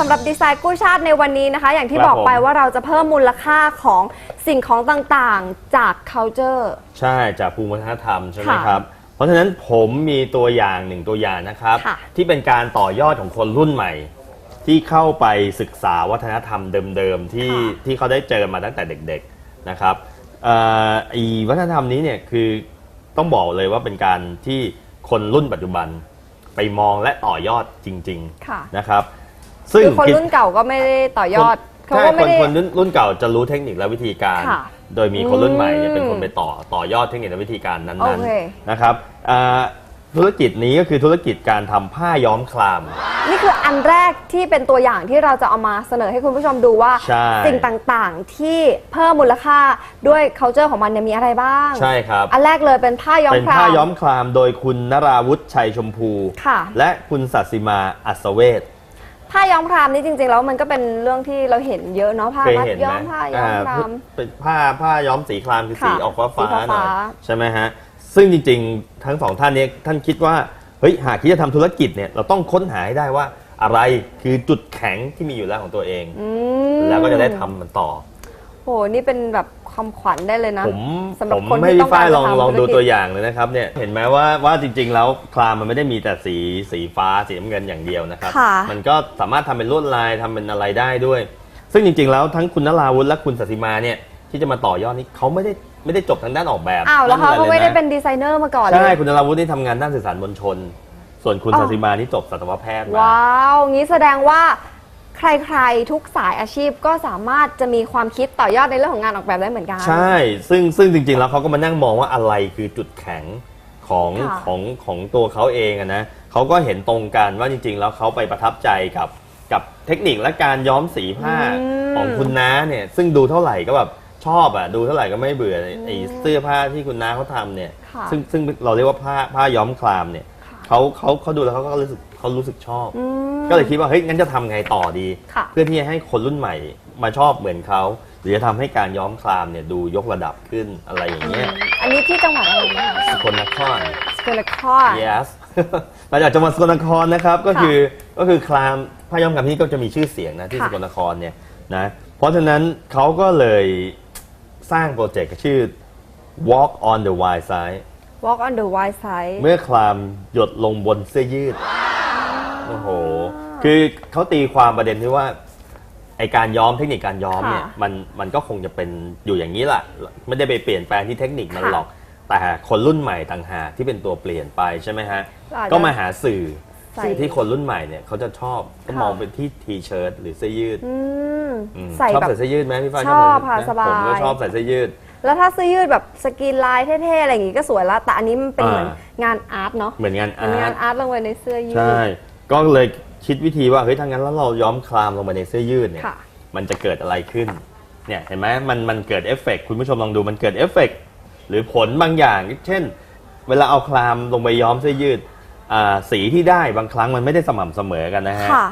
สำหรับดีไซน์กู้ชาติในวันนี้นะคะ อย่างที่ครับบอกไปผม ว่าเราจะเพิ่มมูลค่าของสิ่งของต่างๆจาก culture ใช่จากภูมิวัฒนธรรมใช่ไหมค่ะครับ เพราะฉะนั้นผมมีตัวอย่างหนึ่งตัวอย่างนะครับ ค่ะ ที่เป็นการต่อยอดของคนรุ่นใหม่ ที่เข้าไปศึกษาวัฒนธรรมเดิมๆที่ที่เขาได้เจอมาตั้งแต่เด็กๆนะครับเอ่อไอีวัฒนธรรมนี้เนี่ยคือต้องบอกเลยว่าเป็นการที่คนรุ่นปัจจุบันไปมองและต่อยอดจริงค่ะๆนะครับ ซึ่งคือคนรุ่นเก่าก็ไม่ได้ต่อยอดเขาใช่ก็คไม่นได้ คนรุ่นรุ่นเก่าจะรู้เทคนิคและวิธีการ ค่ะโดยมีคนรุ่นใหม่เนี่ยอืมเป็นคนไปต่อต่อยอดเทคนิคและวิธีการนั้นโอเค ๆนะครับอ่าธุรกิจนี้ก็คือธุรกิจการทำผ้าย้อมคลาม นี่คืออันแรกที่เป็นตัวอย่างที่เราจะเอามาเสนอให้คุณผู้ชมดูว่า ใช่ สิ่งต่างๆที่เพิ่มมูลค่าด้วย culture ของมันเนี่ยมีอะไรบ้าง ใช่ครับ อันแรกเลยเป็นผ้าย้อมเป็นคราม ผ้าย้อมคลามโดยคุณนราวุฒิชัยชมพู ค่ะ และคุณสัตย์สิมาอัศเวศ ผ้าย้อมครามนี่จริงๆแล้วมันก็เป็นเรื่องที่เราเห็นเยอะเนาะผ้าเคยมัดเห็นย้ไหอมมผ้าย้อมคราม เป็นผ้าผ้าย้อมสีครามคือสีค่ะออกฟ้าสีฟ้าฟ้าๆหน่อยใช่ไหมฮะซึ่งจริงๆ ทั้งสองท่านเนี้ท่านคิดว่าเฮ้ยหากที่จะทำธุรกิจเนี่ยเราต้องค้นหาให้ได้ว่าอะไรคือจุดแข็งที่มีอยู่แล้วของตัวเอง อืม แล้วก็จะได้ทำมันต่อ โหนี่เป็นแบบความขวัญได้เลยนะผมสำหรับผมคนให้ที่ต้องพี่ฝ้ายการลองจะทำลองธุดูรกิจ ตัวอย่างเลยนะครับเนี่ยเห็นไหมว่าว่าจริง ๆ แล้วคลามมันไม่ได้มีแต่สีสีฟ้าสีน้ำเงินอย่างเดียวนะครับ ค่ะ มันก็สามารถทำเป็นลวดลายทำเป็นอะไรได้ด้วย ซึ่งจริง ๆ แล้วทั้งคุณนราวุฒิและคุณสัสิมาเนี่ยที่จะมาต่อยอดนี้เขาไม่ได้ไม่ได้จบทางด้านออกแบบอ้าวแล้วเขาด้นก็อะรไม่ได้ลยะเป็นดีไซเนอร์มาก่อนเลใช่ย คุณนราวุฒินี่ทำงานด้านสื่อสารมวลชน ส่วนคุณอ๋อ สัสิมานี่จบสัตวแพทย์มา ว้าว งี้แสดงว่า ใครๆ ทุกสายอาชีพก็สามารถจะมีความคิดต่อยอดในเรื่องของงานออกแบบได้เหมือนกัน ใช่ ซึ่งซึ่งจริงๆ แล้วเขาก็มานั่งมองว่าอะไรคือจุดแข็งของค่ะของของตัวเขาเองอะนะเขาก็เห็นตรงกันว่าจริงๆ แล้วเขาไปประทับใจกับกับเทคนิคและการย้อมสีผ้าของคุณน้าเนี่ยซึ่งดูเท่าไหร่ก็แบบชอบอะดูเท่าไหร่ก็ไม่เบื่อไอ้เสื้อผ้าที่คุณน้าเขาทำเนี่ย ค่ะ ซึ่งซึ่งเราเรียกว่าผ้าผ้าย้อมคลามเนี่ยค่ะเขาเขาเขาดูแล้วเขาก็รู้สึกเขารู้สึกชอบ อืม ก็เลยคิดว่าเฮ้ยงั้นจะทำไงต่อดีค่ะเพื่อที่จะให้คนรุ่นใหม่มาชอบเหมือนเขาหรือจะทำให้การย้อมคลามเนี่ยดูยกระดับขึ้นอะไรอย่างเงี้ยอันนี้ที่จังหวัดอะไรนะคะสกลนครสกลนคร yes มาจากจังหวัดสกลนครนะครับก็ค่ะคือก็คือคลามผ้าย้อมคลามที่ก็จะมีชื่อเสียงนะที่ค่ะสกลนครเนี่ยนะเพราะฉะนั้นเขาก็เลยสร้างโปรเจกต์ชื่อ walk on the wild side Walk on the Wild Side เมื่อคลามหยดลงบนเสื้อยืดโอ้โห คือเขาตีความประเด็นที่ว่าไอการย้อมเทคนิคการย้อมเนี่ยค่ะมันมันก็คงจะเป็นอยู่อย่างนี้แหละไม่ได้ไปเปลี่ยนแปลงที่เทคนิคมันค่ะหรอก แต่คนรุ่นใหม่ต่างหากที่เป็นตัวเปลี่ยนไปใช่ไหมฮะอาจจะก็มาหาสื่อใส่ สื่อที่คนรุ่นใหม่เนี่ยเขาจะชอบก็ค่ะมองไปที่ทีเชิ้ตหรือเสื้อยืดอืมอืมใส่ชอบแบบ ใส่เสื้อยืดไหมพี่ฟ้ายชอบใส่ค่ะเสื้อยืดไหมสบาย ผมก็ชอบใส่เสื้อยืด แล้วถ้าเสื้อยืดแบบสกรีนลายเท่ๆอะไรอย่างงี้ก็สวยแล้วแต่อันนี้มันเป็นเหมือนอ่งานอาร์ตเนาะเหมือนงานเป็นงาอาร์นตอาร์ตลงไปในเสื้อยืด ใช่ ก็เลย คิดวิธีว่าเฮ้ยถ้างั้นแล้วเราย้อมคลามลงไปในเสื้อยืดเนี่ย ค่ะ มันจะเกิดอะไรขึ้น เนี่ยเห็นไหมมันมันเกิดเอฟเฟกต์คุณผู้ชมลองดูมันเกิดเอฟเฟกต์หรือผลบางอย่าง เช่น เวลาเอาคลามลงไปย้อมเสื้อยืดอ่าสีที่ได้บางครั้งมันไม่ได้สม่ำเสมอกันนะฮะ ค่ะ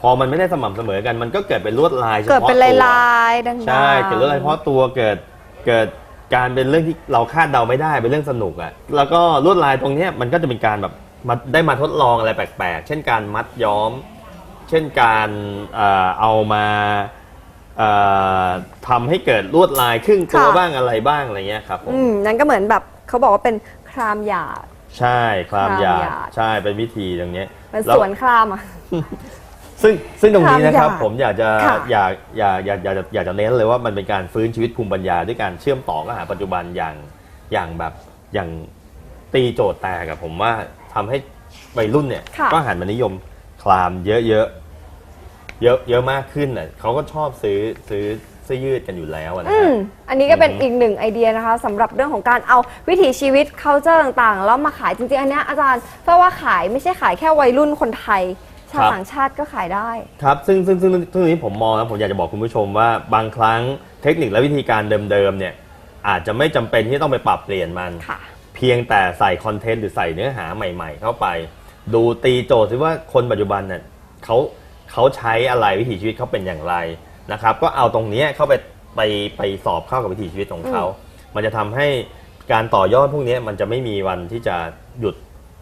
พอมันไม่ได้สม่ำเสมอกัน มันก็เกิดเป็นลวดลายเฉเกิดพาะเป็นตัว ลายๆดังๆ ใช่เกิดลวดลายเฉพาะตัวเกิดเกิดการเป็นเรื่องที่เราคาดเดาไม่ได้เป็นเรื่องสนุกอะ่ะแล้วก็ลวดลายตรงเนี้ยมันก็จะเป็นการแบบ มาได้มาทดลองอะไรแปลกๆ เช่นการมัดย้อม เช่นการเอ่อเอามาเอ่อทำให้เกิดลวดลายครึ่งตัวค่ะ บ้างอะไรบ้างอะไรเงี้ยครับผม อืมนั่นก็เหมือนแบบเขาบอกว่าเป็นครามหยาด ใช่คลามหยาคลามหดยาดใช่เป็นวิธีตรงเนี้ยเป็นแล้วสวนครามอะ ซึ่งซึ่งตรงนี้นะครับคลามหยาดผมอยากจะค่ะ อยากอยากอยากอยากจะอยากจะเน้นเลยว่ามันเป็นการฟื้นชีวิตภูมิปัญญาด้วยการเชื่อมต่อกับหาปัจจุบันอย่างอย่างแบบอย่างตีโจทย์แตกอะผมว่า ทำให้วัยรุ่นเนี่ย ค่ะ ก็หันมานิยมคลามเยอะๆเยอะเยอะเยอะมากขึ้นน่ะเขาก็ชอบซื้อซื้อเสื้อยืดกันอยู่แล้วอะนะอืฮะ ม อันนี้ก็เป็นอืม อีกหนึ่งไอเดียนะคะสำหรับเรื่องของการเอาวิถีชีวิต culture ต่างๆ แล้วมาขายจริงๆ อันเนี้ยอาจารย์เพราะว่าขายไม่ใช่ขายแค่วัยรุ่นคนไทย ชาวต่างชาติก็ขายได้ ครับซึ่งซึ่งซึ่งซึ่งนี้ผมมองนะผมอยากจะบอกคุณผู้ชมว่าบางครั้งเทคนิคและวิธีการเดิมๆเนี่ยอาจจะไม่จำเป็นที่ต้องไปปรับเปลี่ยนมัน ค่ะ เพียงแต่ใส่คอนเทนต์หรือใส่เนื้อหาใหม่ ๆ เข้าไป ดูตีโจทย์ซิว่าคนปัจจุบันเนี่ยเขาเขาใช้อะไรวิถีชีวิตเขาเป็นอย่างไรนะครับ ก็เอาตรงเนี้ยเข้าไปไปไปสอบเข้ากับวิถีชีวิตของเขา มันจะทำให้การต่อยอดพวกเนี้ยมันจะไม่มีวันที่จะหยุด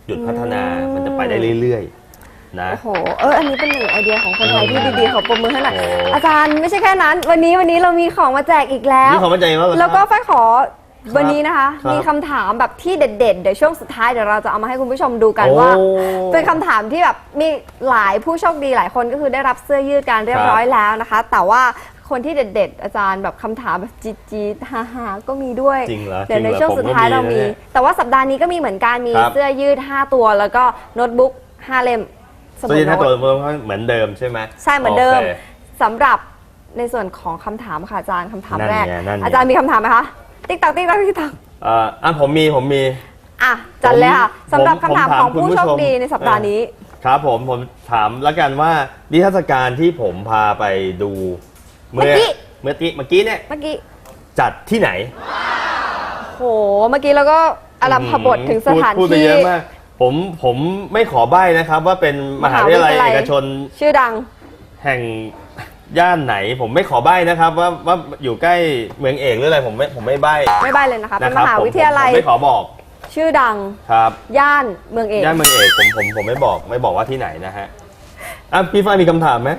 หยุดพัฒนาอืมมันจะไปได้เรื่อยนะโอ้โหเอออันนี้เป็นหนึ่งไอเดียของคนไทยที่ดีๆขอปรบมือให้หน่อยโอ้อาจารย์ไม่ใช่แค่นั้น วันนี้วันนี้เรามีของมาแจกอีกแล้วนี่เขามั่นใจว่าแล้วก็ฝ้ายขอ วันนี้นะคะ ครับมีคำถามแบบที่เด็ด ๆ เดี๋ยวช่วงสุดท้ายเดี๋ยวเราจะเอามาให้คุณผู้ชมดูกันว่าโอ้เป็นคำถามที่แบบมีหลายผู้โชคดีหลายคนก็คือได้รับเสื้อยืดการเรียบครับร้อยแล้วนะคะ แต่ว่าคนที่เด็ด ๆ อาจารย์แบบคำถามแบบจี๊ดๆฮ่าๆก็มีด้วยจริงเหรอเดี๋ยวในจริงเหรอช่วงสุดท้ายผมก็มีเรามีนะเนี่ยแต่ว่าสัปดาห์นี้ก็มีเหมือนกันมีครับ เสื้อยืด 5 ตัว แล้วก็โน้ตบุ๊ก5เล่มสมุตัวดที่ถ้าโน้ตัวตเหมือนเดิมใช่ไหมใช่เหมือนเดิมโค สำหรับในส่วนของคำถามค่ะอาจารย์คำถามนั่นแรก ไงนั่นไง อาจารย์มีคำถามไหมคะ ติ๊กตักติ๊กตักติ๊กตักเอ่ออะผมมีผมมี อะจัดเลยค่ะผมสำหรับผมคำถามผมถามของคุณผู้ผู้โชชคมดีในสัปดาห์นี้ ครับผมผมถามแล้วกันว่านิทรรศการที่ผมพาไปดูเมื่อเมื่อกี้ เมื่อกี้เมื่อกี้เนี่ยเมื่อกี้จัดที่ไหนโหเมื่อกี้เราก็อารัมพบทถึงสถานพูดพูดไปที่ เยอะมากผมผมไม่ขอใบ้นะครับว่าเป็นมหาวิทยาลัยมหาวิทยาลัย เอกชนชื่อดัง แห่ง ย่านไหนผมไม่ขอใบ้นะครับ ว่าว่าอยู่ใกล้เมืองเอกหรืออะไรผมไม่ผมไม่ใบ้ไม่ใบเลยนะคะ เป็นะนคมรับหาผมวิทยาลัย ผมไม่ขอบอกชื่อดังครับย่านเมืองเอกย่านเมืองเอกผมผมผมไม่บอกไม่บอกว่าที่ไหนนะฮะอะพี่ฝ้ายมีคำถามไหม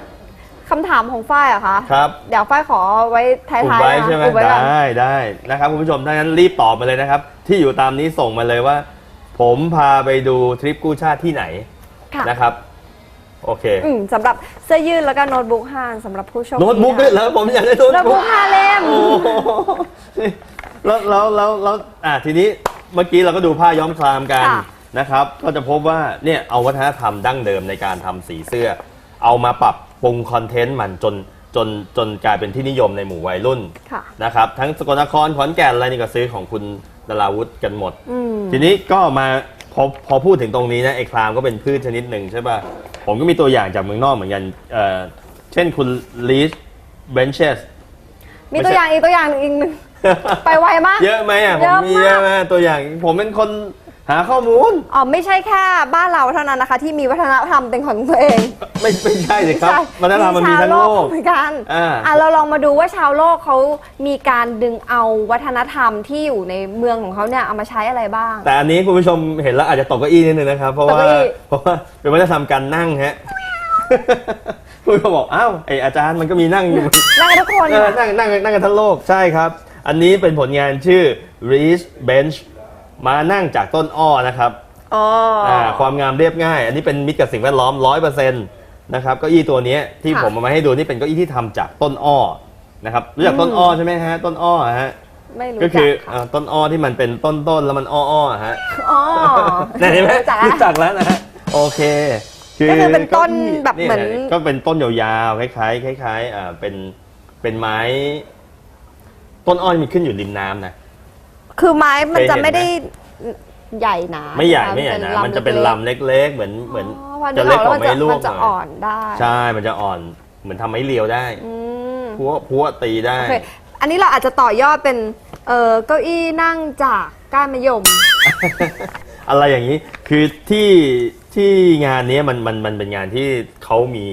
คำถามของฝ้ายเหรอะคะครับ เดี๋ยวฝ้ายขอไว้ท้ายอุบๆไว้นะใช่ไหมอุบไว้ก่อนได้ได้นะครับคุณผู้ชมถ้างั้นรีบตอบมาเลยนะครับ ที่อยู่ตามนี้ส่งมาเลยว่า ผมพาไปดูทริปกู้ชาติที่ไหนค่ะ นะครับ โอเคอืมสำหรับเสื้อยืดแล้วก็โน้ตบุ๊กห้าสำหรับผู้โชคดีโน้ตบุ๊กด้วยเหรอผมอยากได้โน้ตโน้ตบุ๊บุ๊กกห้าเล่ม โอ้โหแล้วแล้วแล้วแล้วอะทีนี้เมื่อกี้เราก็ดูผ้าย้อมคลามกันค่ะนะครับ ก็จะพบว่าเนี่ยเอาวัฒนธรรมดั้งเดิมในการทำสีเสื้อ เอามาปรับปรุงคอนเทนต์มันจนจนจนกลายเป็นที่นิยมในหมู่วัยรุ่นค่ะ นะครับ ทั้งสกลนครขอนแก่นอะไรนี่ก็ซื้อของคุณดาราวุธกันหมด อืม ทีนี้ก็มาพอพอพูดถึงตรงนี้นะไอ้คลามก็เป็นพืชชนิดหนึ่งใช่ป่ะ ผมก็มีตัวอย่างจากเมืองนอกเหมือนกันเอ่อเช่นคุณลีชเบนเชส มีตัวอย่างอีกตัวอย่างหนึ่งอีกหนึ่ง ไปไวมาก เยอะไหมอะผเยมอะมีมากเยอะมากตัวอย่างผมเป็นคน หาข้อมูล อ๋อไม่ใช่แค่บ้านเราเท่านั้นนะคะ ที่มีวัฒนธรรมเป็นของตัวเอง ไม่ไม่ใช่สิครับใช่วัฒนธรรมมันมีทั้งโลกเหมือนกันอ่าอะเราลองมาดูว่าชาวโลกเขามีการดึงเอาวัฒนธรรมที่อยู่ในเมืองของเขาเนี่ยเอามาใช้อะไรบ้าง แต่อันนี้คุณผู้ชมเห็นแล้วอาจจะตกเก้าอี้นิดนึงนะครับ เพราะว่าตกเก้าอี้เพราะว่าเป็นวัฒนธรรมการนั่งฮะคุณผู้ชมบอกอ้าวไออาจารย์มันก็มีนั่งอยู่นั่งกันทุกคนเออนั่งนั่งนั่งกันทั้งโลกใช่ครับ อันนี้เป็นผลงานชื่อ Reese Bench มานั่งจากต้นอ้อนะครับอ๋อออ่าความงามเรียบง่าย อันนี้เป็นมิตรกับสิ่งแวดล้อมร้อยเปอร์เซ็นต์นะครับเก้าอี้ตัวเนี้ยที่ค่ะผมเอามาให้ดูนี่เป็นเก้าอี้ที่ทำจากต้นอ้อนะครับรู้จักต้นอ้อใช่ไหมฮะต้นอ้อฮะไม่รู้ก็จัคืกอค่ะอ่าต้นอ้อที่มันเป็นต้นต้นๆแล้วมันอ้ออ้อๆฮะ อ๋อเนี่ยเห็นไหมรู้จักรู้จักแล้วนะฮะโอเคก็คือเป็นต้นแบบยเหมือนก็เป็นต้นยาวๆคล้ายๆคล้ายๆอ่าเป็นเป็นไม้ ต้นอ้อยมีขึ้นอยู่ริมน้ำนะ คือไม้มันจะเคยเห็นไหมไม่ได้ใหญ่หนาไม่ใหญ่นะคะไม่ใหญ่นะลำมันจะเป็นล็กลำเล็กๆ เหมือนเหมือนอ๋อพอจะนึเล็กออกกแล้วว่ามันจะไม้ลวมักนจะหน่อ่ออยนได้ ใช่มันจะอ่อนเหมือนทำไม้เรียวได้อืมพัวพัวตีได้โอเคอันนี้เราอาจจะต่อยอดเป็นเอ่อเก้าอี้นั่งจากก้านมะยม อะไรอย่างนี้คือที่ที่งานเนี้ยมันมันมันเป็นงานที่เขามี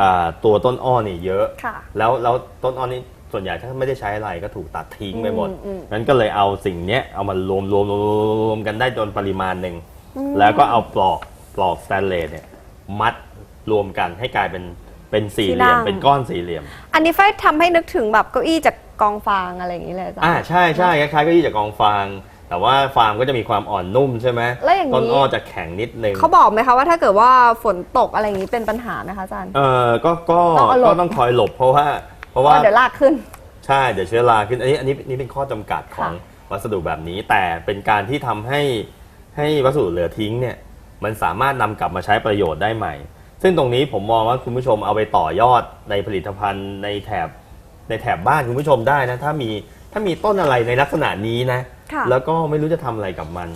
อ่าตัวต้นอ้อนี่เยอะค่ะแล้วแล้วต้นอ้อนี่ ส่วนใหญ่ถ้าไม่ได้ใช้อะไรก็ถูกตัดทิ้งไปหมดอืมอืมนั้นก็เลยเอาสิ่งเนี้ยเอามารวมรวมรวมรวมรวมกันได้จนปริมาณหนึ่งแล้วก็เอาปลอกปลอกสแตนเลสเนี่ยมัดรวมกันให้กลายเป็นเป็นสี่เหลี่ยมที่นั่งเป็นก้อนสี่เหลี่ยม อันนี้ไฟทำให้นึกถึงแบบเก้าอี้จากกองฟางอะไรอย่างนี้เลยอาจ้ะอ่าใช่ใช่คล้ายๆเก็ยี่จากกองฟางแต่ว่าฟางก็จะมีความอ่อนนุ่มใช่ไหมแล้วอย่างนี้ต้นอ้อจะแข็งนิดนึงเขาบอกไหมคะว่าถ้าเกิดว่าฝนตกอะไรอย่างนี้เป็นปัญหาไหมคะอาจารย์เออก็ก็ต้องเอาหลบก็ต้องคอยหลบเพราะว่าเพ ราะว่าว่าเดี๋ยวลากขึ้น ใช่เดี๋ยวเชื้อราขึ้นอันนี้อันนี้นี่เป็นข้อจำกัดของค่ะวัสดุแบบนี้ แต่เป็นการที่ทำให้ให้วัสดุเหลือทิ้งเนี่ยมันสามารถนำกลับมาใช้ประโยชน์ได้ใหม่ ซึ่งตรงนี้ผมมองว่าคุณผู้ชมเอาไปต่อยอดในผลิตภัณฑ์ในแถบในแถบบ้านคุณผู้ชมได้นะถ้ามีถ้ามีต้นอะไรในลักษณะนี้นะค่ะแล้วก็ไม่รู้จะทำอะไรกับมัน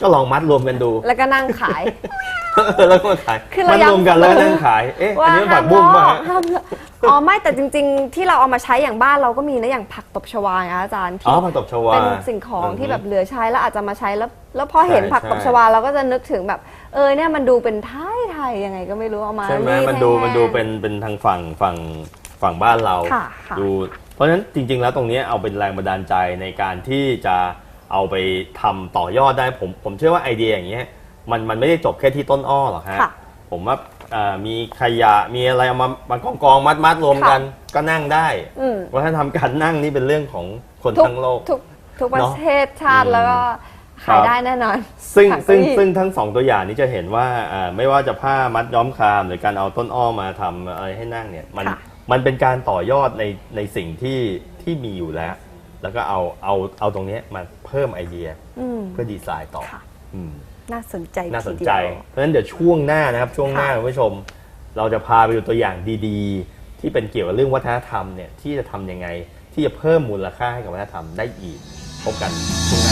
ก็ลองมัดรวมกันดู แล้วก็นั่งขาย แล้วก็มาขายคือเรามัดย้ำรวมกันแล้วก็นั่งขายเอ๊ะอันนี้มันผักบุ้งป่ะฮะ ห้ามลอกอ๋อไม่แต่จริง ๆ ที่เราเอามาใช้อย่างบ้านเราก็มีนะอย่างผักตบชวาไงอาจารย์อ๋อที่ผักตบชวาเป็นสิ่งของที่แบบเหลือใช้แล้วอาจจะมาใช้แล้ว แล้วพอเห็นใช่ผักตบใช่ชวาเราก็จะนึกถึงแบบ เออเนี่ยมันดูเป็นไทยไทยๆยังไงก็ไม่รู้เอามาใช่ไหมรีดมันดูให้มันดูเป็นเป็นทางฝั่งฝั่งฝั่งบ้านเราค่ะค่ะดู เพราะฉะนั้นจริง ๆ แล้วตรงเนี้ยเอาเป็นแรงบันดาลใจในการที่จะเอาไปทำต่อยอดได้ผมผมเชื่อว่าไอเดียอย่างเงี้ย มันมันไม่ได้จบแค่ที่ต้นอ้อหรอกฮะค่ะ ผมว่าเอ่อมีขยะมีอะไรเอามามากองกองมัดมัดรวมกันก็นั่งได้อืม วัฒนธรรมการนั่งนี่เป็นเรื่องของคนทุกทั้งโลก ทุกทุกปเนระอะเทศชาติอืมแล้วก็ครัขายบได้แน่นอนซึ่งค่ะซึ่งเก้าอี้ซึ่งทั้งสองตัวอย่างนี้จะเห็นว่าเอ่อไม่ว่าจะผ้ามัดย้อมคราม หรือการเอาต้นอ้อมาทำอะไรให้นั่งเนี่ยมันค่ะมันเป็นการต่อยอดในในสิ่งที่ที่มีอยู่แล้ว แล้วก็เอาเอาเอาตรงเนี้ยมาเพิ่มไอเดียอืม เพื่อดีไซน์ต่อค่ะ อืม น่าสนใจน่าสนทีใจเดียวเพราะฉะนั้นเดี๋ยวช่วงหน้านะครับช่วงหน้าค่ะคุณผู้ชม เราจะพาไปดูตัวอย่างดีๆ ที่เป็นเกี่ยวกับเรื่องวัฒนธรรมเนี่ยที่จะทำยังไงที่จะเพิ่มมูลค่าให้กับวัฒนธรรมได้อีกพบกันช่วงหน้า